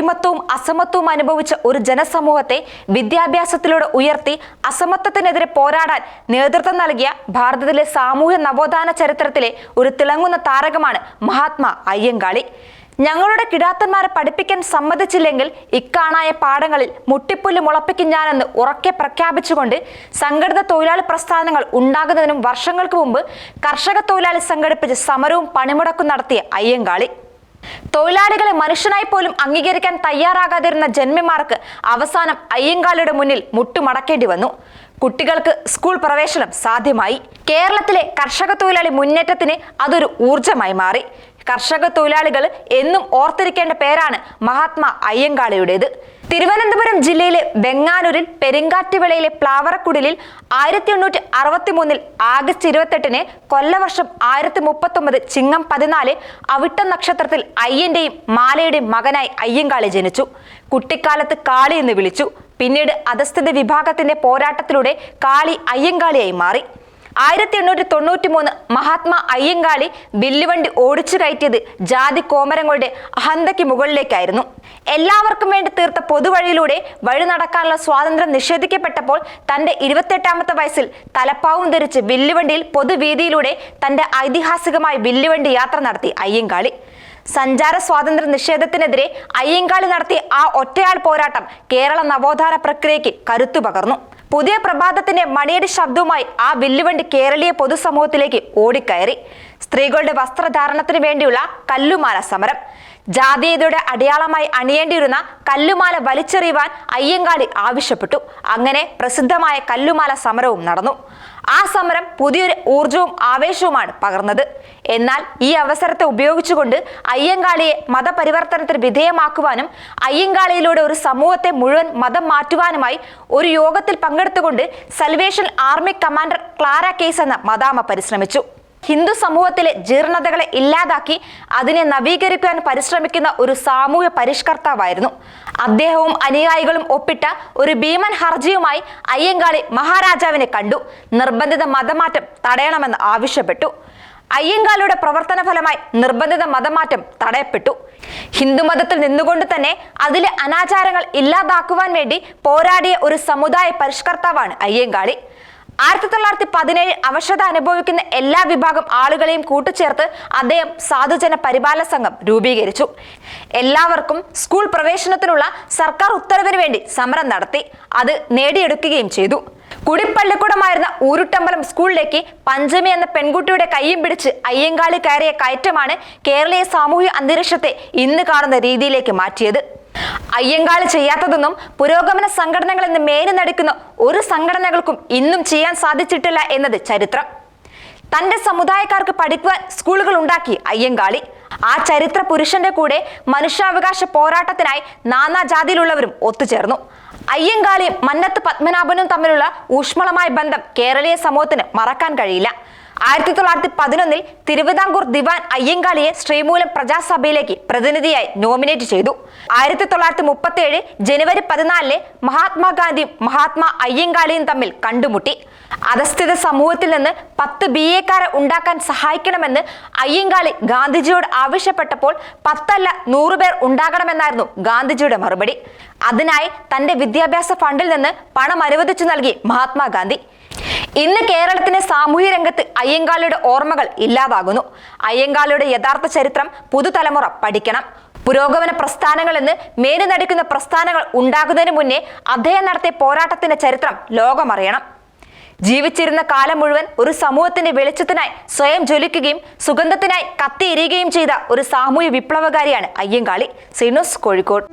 അടിമത്വവും അസമത്വവും അനുഭവിച്ച ഒരു ജനസമൂഹത്തെ വിദ്യാഭ്യാസത്തിലൂടെ ഉയർത്തി അസമത്വത്തിനെതിരെ പോരാടാൻ നേതൃത്വം നൽകിയ ഭാരതത്തിലെ സാമൂഹ്യ നവോത്ഥാന ചരിത്രത്തിലെ ഒരു തിളങ്ങുന്ന താരകമാണ് മഹാത്മാ അയ്യങ്കാളി. ഞങ്ങളുടെ കിടാത്തന്മാരെ പഠിപ്പിക്കാൻ സമ്മതിച്ചില്ലെങ്കിൽ ഇക്കാണായ പാഠങ്ങളിൽ മുട്ടിപ്പുല്ല് മുളപ്പിക്കും ഞാനെന്ന് ഉറക്കെ പ്രഖ്യാപിച്ചുകൊണ്ട് സംഘടിത തൊഴിലാളി പ്രസ്ഥാനങ്ങൾ ഉണ്ടാകുന്നതിനും വർഷങ്ങൾക്ക് മുമ്പ് കർഷക തൊഴിലാളി സംഘടിപ്പിച്ച് സമരവും പണിമുടക്കും നടത്തിയ അയ്യങ്കാളി. തൊഴിലാളികളെ മനുഷ്യനായി പോലും അംഗീകരിക്കാൻ തയ്യാറാകാതിരുന്ന ജന്മിമാർക്ക് അവസാനം അയ്യങ്കാളിയുടെ മുന്നിൽ മുട്ടുമടക്കേണ്ടി വന്നു. കുട്ടികൾക്ക് സ്കൂൾ പ്രവേശനം സാധ്യമായി. കേരളത്തിലെ കർഷക തൊഴിലാളി മുന്നേറ്റത്തിന് അതൊരു ഊർജമായി മാറി. കർഷക തൊഴിലാളികൾ എന്നും ഓർത്തിരിക്കേണ്ട പേരാണ് മഹാത്മാ അയ്യങ്കാളിയുടേത്. തിരുവനന്തപുരം ജില്ലയിലെ വെങ്ങാനൂരിൽ പെരിങ്കാറ്റുവിളയിലെ പ്ലാവറക്കുടിലിൽ ആയിരത്തി എണ്ണൂറ്റി അറുപത്തി മൂന്നിൽ ആഗസ്റ്റ് ഇരുപത്തെട്ടിന് കൊല്ലവർഷം ആയിരത്തി മുപ്പത്തൊമ്പത് ചിങ്ങം പതിനാല് അവിട്ട നക്ഷത്രത്തിൽ അയ്യന്റെയും മാലയുടെയും മകനായി അയ്യങ്കാളി ജനിച്ചു. കുട്ടിക്കാലത്ത് കാളി എന്ന് വിളിച്ചു. പിന്നീട് അധസ്ഥിത വിഭാഗത്തിന്റെ പോരാട്ടത്തിലൂടെ കാളി അയ്യങ്കാളിയായി മാറി. ആയിരത്തി എണ്ണൂറ്റി തൊണ്ണൂറ്റി മൂന്ന് മഹാത്മാ അയ്യങ്കാളി ബില്ലുവണ്ടി ഓടിച്ചു കയറ്റിയത് ജാതി കോമരങ്ങളുടെ അഹന്തയ്ക്ക് മുകളിലേക്കായിരുന്നു. എല്ലാവർക്കും വേണ്ടി തീർത്ത പൊതുവഴിയിലൂടെ വഴി നടക്കാനുള്ള സ്വാതന്ത്ര്യം നിഷേധിക്കപ്പെട്ടപ്പോൾ തന്റെ ഇരുപത്തെട്ടാമത്തെ വയസ്സിൽ തലപ്പാവും ധരിച്ച് ബില്ലുവണ്ടിയിൽ പൊതുവീതിയിലൂടെ തന്റെ ഐതിഹാസികമായ ബില്ലുവണ്ടി യാത്ര നടത്തി അയ്യങ്കാളി. സഞ്ചാര സ്വാതന്ത്ര്യ നിഷേധത്തിനെതിരെ അയ്യങ്കാളി നടത്തിയ ആ ഒറ്റയാൾ പോരാട്ടം കേരള നവോത്ഥാന പ്രക്രിയയ്ക്ക് കരുത്തു പകർന്നു. പുതിയ പ്രഭാതത്തിന്റെ മണിയടി ശബ്ദവുമായി ആ വില്ലുവണ്ടി കേരളീയ പൊതുസമൂഹത്തിലേക്ക് ഓടിക്കയറി. സ്ത്രീകളുടെ വസ്ത്രധാരണത്തിന് വേണ്ടിയുള്ള കല്ലുമാല സമരം. ജാതീയതയുടെ അടയാളമായി അണിയേണ്ടിയിരുന്ന കല്ലുമാല വലിച്ചെറിയുവാൻ അയ്യങ്കാളി ആവശ്യപ്പെട്ടു. അങ്ങനെ പ്രസിദ്ധമായ കല്ലുമാല സമരവും നടന്നു. ആ സമരം പുതിയൊരു ഊർജവും ആവേശവുമാണ് പകർന്നത്. എന്നാൽ ഈ അവസരത്തെ ഉപയോഗിച്ചുകൊണ്ട് അയ്യങ്കാളിയെ മതപരിവർത്തനത്തിന് വിധേയമാക്കുവാനും അയ്യങ്കാളിയിലൂടെ ഒരു സമൂഹത്തെ മുഴുവൻ മതം മാറ്റുവാനുമായി ഒരു യോഗത്തിൽ പങ്കെടുത്തുകൊണ്ട് salvation army commander Clara Case എന്ന മദാമ പരിശ്രമിച്ചു. ഹിന്ദു സമൂഹത്തിലെ ജീർണതകളെ ഇല്ലാതാക്കി അതിനെ നവീകരിക്കാൻ പരിശ്രമിക്കുന്ന ഒരു സാമൂഹ്യ പരിഷ്കർത്താവായിരുന്നു. അദ്ദേഹവും അനുയായികളും ഒപ്പിട്ട ഒരു ഭീമൻ ഹർജിയുമായി അയ്യങ്കാളി മഹാരാജാവിനെ കണ്ടു. നിർബന്ധിത മതമാറ്റം തടയണമെന്ന് ആവശ്യപ്പെട്ടു. അയ്യങ്കാളിയുടെ പ്രവർത്തന ഫലമായി നിർബന്ധിത മതമാറ്റം തടയപ്പെട്ടു. ഹിന്ദുമതത്തിൽ നിന്നുകൊണ്ട് തന്നെ അതിലെ അനാചാരങ്ങൾ ഇല്ലാതാക്കുവാൻ വേണ്ടി പോരാടിയ ഒരു സമുദായ പരിഷ്കർത്താവാണ് അയ്യങ്കാളി. ആയിരത്തി തൊള്ളായിരത്തി പതിനേഴ് അവശത അനുഭവിക്കുന്ന എല്ലാ വിഭാഗം ആളുകളെയും കൂട്ടിച്ചേർത്ത് അദ്ദേഹം സാധുജന പരിപാലന സംഘം രൂപീകരിച്ചു. എല്ലാവർക്കും സ്കൂൾ പ്രവേശനത്തിനുള്ള സർക്കാർ ഉത്തരവിന് വേണ്ടി സമരം നടത്തി. അത് നേടിയെടുക്കുകയും ചെയ്തു. കുടിപ്പള്ളിക്കൂടമായിരുന്ന ഊരുട്ടമ്പലം സ്കൂളിലേക്ക് പഞ്ചമി എന്ന പെൺകുട്ടിയുടെ കൈയും പിടിച്ച് അയ്യങ്കാളി കയറിയ കയറ്റമാണ് കേരളീയ സാമൂഹ്യ അന്തരീക്ഷത്തെ ഇന്ന് കാണുന്ന രീതിയിലേക്ക് മാറ്റിയത്. അയ്യങ്കാളി ചെയ്യാത്തതൊന്നും പുരോഗമന സംഘടനകൾ എന്ന് മേനി നടിക്കുന്ന ഒരു സംഘടനകൾക്കും ഇന്നും ചെയ്യാൻ സാധിച്ചിട്ടില്ല എന്നത് ചരിത്രം. തന്റെ സമുദായക്കാർക്ക് പഠിക്കുവാൻ സ്കൂളുകൾ ഉണ്ടാക്കി അയ്യങ്കാളി. ആ ചരിത്ര പുരുഷന്റെ കൂടെ മനുഷ്യാവകാശ പോരാട്ടത്തിനായി നാനാജാതിയിലുള്ളവരും ഒത്തുചേർന്നു. അയ്യങ്കാളിയും മന്നത്ത് പത്മനാഭനും തമ്മിലുള്ള ഊഷ്മളമായ ബന്ധം കേരളീയ സമൂഹത്തിന് മറക്കാൻ കഴിയില്ല. ആയിരത്തി തൊള്ളായിരത്തി പതിനൊന്നിൽ തിരുവിതാംകൂർ ദിവാൻ അയ്യങ്കാളിയെ ശ്രീമൂലം പ്രജാസഭയിലേക്ക് പ്രതിനിധിയായി നോമിനേറ്റ് ചെയ്തു. ആയിരത്തി തൊള്ളായിരത്തി മുപ്പത്തി ഏഴ് ജനുവരി പതിനാലിലെ മഹാത്മാഗാന്ധിയും മഹാത്മാ അയ്യങ്കാളിയും തമ്മിൽ കണ്ടുമുട്ടി. അധസ്ഥിത സമൂഹത്തിൽ നിന്ന് പത്ത് ബി എക്കാരെ ഉണ്ടാക്കാൻ സഹായിക്കണമെന്ന് അയ്യങ്കാളി ഗാന്ധിജിയോട് ആവശ്യപ്പെട്ടപ്പോൾ പത്തല്ല നൂറുപേർ ഉണ്ടാകണമെന്നായിരുന്നു ഗാന്ധിജിയുടെ മറുപടി. അതിനായി തന്റെ വിദ്യാഭ്യാസ ഫണ്ടിൽ നിന്ന് പണം അനുവദിച്ചു നൽകി മഹാത്മാഗാന്ധി. ഇന്ന് കേരളത്തിന്റെ സാമൂഹ്യ രംഗത്ത് അയ്യങ്കാളിയുടെ ഓർമ്മകൾ ഇല്ലാതാകുന്നു. അയ്യങ്കാളിയുടെ യഥാർത്ഥ ചരിത്രം പുതുതലമുറ പഠിക്കണം. പുരോഗമന പ്രസ്ഥാനങ്ങൾ എന്ന് മേനി നടിക്കുന്ന പ്രസ്ഥാനങ്ങൾ ഉണ്ടാകുന്നതിന് മുന്നേ അദ്ദേഹം നടത്തിയ പോരാട്ടത്തിന്റെ ചരിത്രം ലോകമറിയണം. ജീവിച്ചിരുന്ന കാലം മുഴുവൻ ഒരു സമൂഹത്തിന്റെ വെളിച്ചത്തിനായി സ്വയം ജ്വലിക്കുകയും സുഗന്ധത്തിനായി കത്തിയെരിയുകയും ചെയ്ത ഒരു സാമൂഹ്യ വിപ്ലവകാരിയാണ് അയ്യങ്കാളി. ശ്രീനോസ് കോഴിക്കോട്.